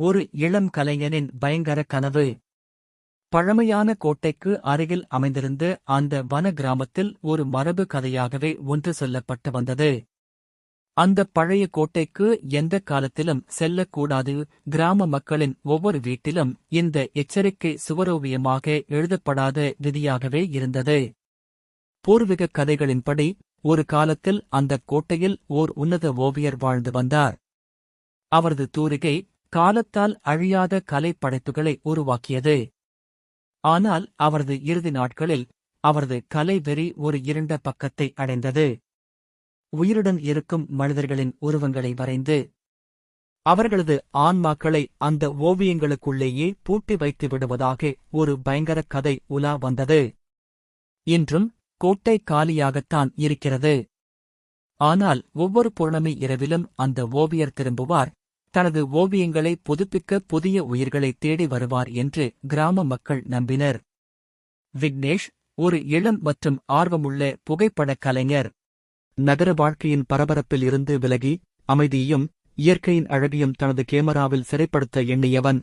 ஒரு இளம் கலைஞனின் பயங்கர கனவு. பழமையான கோட்டைக்கு அருகில் அமைந்திருந்த அந்த வன கிராமத்தில் ஒரு மரபு கதையாகவே ஒன்று சொல்லப்பட்டு வந்தது. அந்த பழைய கோட்டைக்கு எந்த காலத்திலும் செல்லக்கூடாது. கிராம மக்களின் ஒவ்வொரு வீட்டிலும் இந்த எச்சரிக்கை சுவரோவியமாக எழுதப்படாத விதியாகவே இருந்தது. பூர்வீக கதைகளின்படி ஒரு காலத்தில் அந்த கோட்டையில் ஓர் உன்னத ஓவியர் வாழ்ந்து வந்தார். அவரது தூரிகை காலத்தால் அழியாத கலைப்படைப்புகளை உருவாக்கியது. ஆனால் அவரது இறுதி நாட்களில் அவரது கலை வெறி ஒரு இருண்ட பக்கத்தை அடைந்தது. உயிருடன் இருக்கும் மனிதர்களின் உருவங்களை வரைந்து அவர்களது ஆன்மாக்களை அந்த ஓவியங்களுக்குள்ளேயே பூட்டி வைத்து விடுவதாக ஒரு பயங்கர கதை உலா வந்தது. இன்றும் கோட்டை காலியாகத்தான் இருக்கிறது. ஆனால் ஒவ்வொரு பௌர்ணமி இரவிலும் அந்த ஓவியர் திரும்புவார். தனது ஓவியங்களை புதுப்பிக்க புதிய உயிர்களை தேடி வருவார் என்று கிராம மக்கள் நம்பினர். விக்னேஷ் ஒரு இளம் மற்றும் ஆர்வமுள்ள புகைப்படக் கலைஞர். நகர வாழ்க்கையின் பரபரப்பில் இருந்து விலகி அமைதியையும் இயற்கையின் அழகையும் தனது கேமராவில் சிறைப்படுத்த எண்ணியவன்.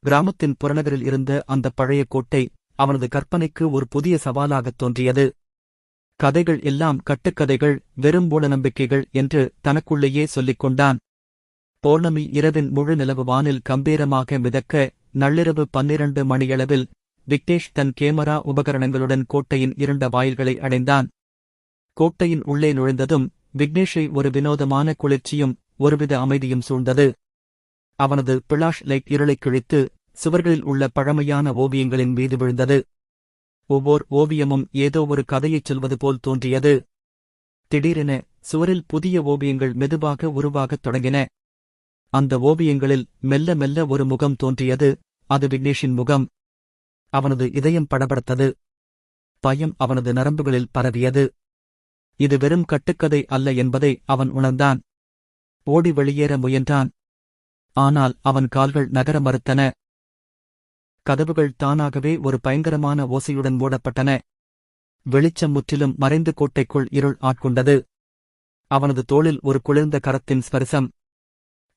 கிராமத்தின் புறநகரில் இருந்த அந்த பழைய கோட்டை அவனது கற்பனைக்கு ஒரு புதிய சவாலாகத் தோன்றியது. கதைகள் எல்லாம் கட்டுக்கதைகள் வெறும் மூடநம்பிக்கைகள் என்று தனக்குள்ளேயே சொல்லிக் கொண்டான். பௌர்ணமி இரவின் முழு நிலவு வானில் கம்பீரமாக மிதக்க நள்ளிரவு பன்னிரண்டு மணியளவில் விக்னேஷ் தன் கேமரா உபகரணங்களுடன் கோட்டையின் இருண்ட வாயில்களை அடைந்தான். கோட்டையின் உள்ளே நுழைந்ததும் விக்னேஷை ஒரு வினோதமான குளிர்ச்சியும் ஒருவித அமைதியும் சூழ்ந்தது. அவனது பிளாஷ் லைட் இருளைக் கிழித்து சுவர்களில் உள்ள பழமையான ஓவியங்களின் மீது விழுந்தது. ஒவ்வொர் ஓவியமும் ஏதோ ஒரு கதையைச் சொல்வது போல் தோன்றியது. திடீரென சுவரில் புதிய ஓவியங்கள் மெதுவாக உருவாகத் தொடங்கின. அந்த ஓவியங்களில் மெல்ல மெல்ல ஒரு முகம் தோன்றியது அது விக்னேஷின் முகம். அவனது இதயம் படபடத்தது. பயம் அவனது நரம்புகளில் பரவியது. இது வெறும் கட்டுக்கதை அல்ல என்பதை அவன் உணர்ந்தான். ஓடி வெளியேற முயன்றான். ஆனால் அவன் கால்கள் நகர மறுத்தன. கதவுகள் தானாகவே ஒரு பயங்கரமான ஓசையுடன் மூடப்பட்டன. வெளிச்சம் முற்றிலும் மறைந்து கோட்டைக்குள் இருள் ஆட்கொண்டது. அவனது தோளில் ஒரு குளிர்ந்த கரத்தின் ஸ்பரிசம்.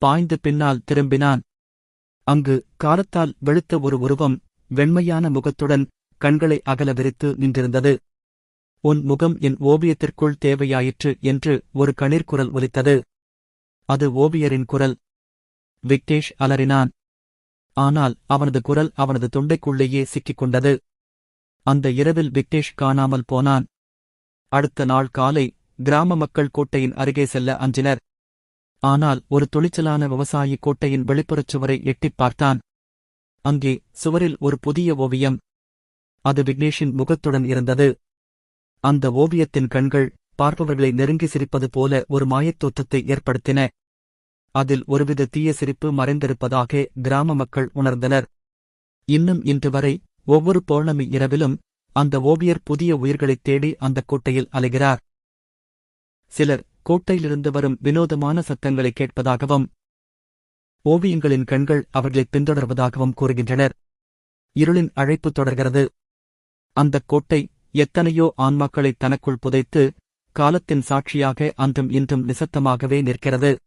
பாய்ந்து பின்னால் திரும்பினான். அங்கு காலத்தால் வெளுத்த ஒரு உருவம் வெண்மையான முகத்துடன் கண்களை அகல விரித்து நின்றிருந்தது. உன் முகம் என் ஓவியத்திற்குள் தேவையாயிற்று என்று ஒரு கணீர்குரல் ஒலித்தது. அது ஓவியரின் குரல் விக்டேஷ் அலறினான். ஆனால் அவனது குரல் அவனது தொண்டைக்குள்ளேயே சிக்கிக் கொண்டது. அந்த இரவில் விக்டேஷ் காணாமல் போனான். அடுத்த நாள் காலை கிராம மக்கள் கோட்டையின் அருகே செல்ல அஞ்சினர். ஆனால் ஒரு துணிச்சலான விவசாயி கோட்டையின் வெளிப்புறச் சுவரை எட்டிப் பார்த்தான். அங்கே சுவரில் ஒரு புதிய ஓவியம். அது விக்னேஷின் முகத்துடன் இருந்தது. அந்த ஓவியத்தின் கண்கள் பார்ப்பவர்களை நெருங்கி சிரிப்பது போல ஒரு மாயத் தோற்றத்தை ஏற்படுத்தின. அதில் ஒருவித தீய சிரிப்பு மறைந்திருப்பதாக கிராம மக்கள் உணர்ந்தனர். இன்னும் இன்று வரை ஒவ்வொரு பௌர்ணமி இரவிலும் அந்த ஓவியர் புதிய உயிர்களைத் தேடி அந்த கோட்டையில் அலைகிறார். சிலர் கோட்டையிலிருந்து வரும் வினோதமான சத்தங்களை கேட்பதாகவும் ஓவியங்களின் கண்கள் அவர்களைப் பின்தொடர்வதாகவும் கூறுகின்றனர். இருளின் அழைப்பு தொடர்கிறது. அந்தக் கோட்டை எத்தனையோ ஆன்மாக்களை தனக்குள் புதைத்து காலத்தின் சாட்சியாக அன்றும் இன்றும் நிசத்தமாகவே நிற்கிறது.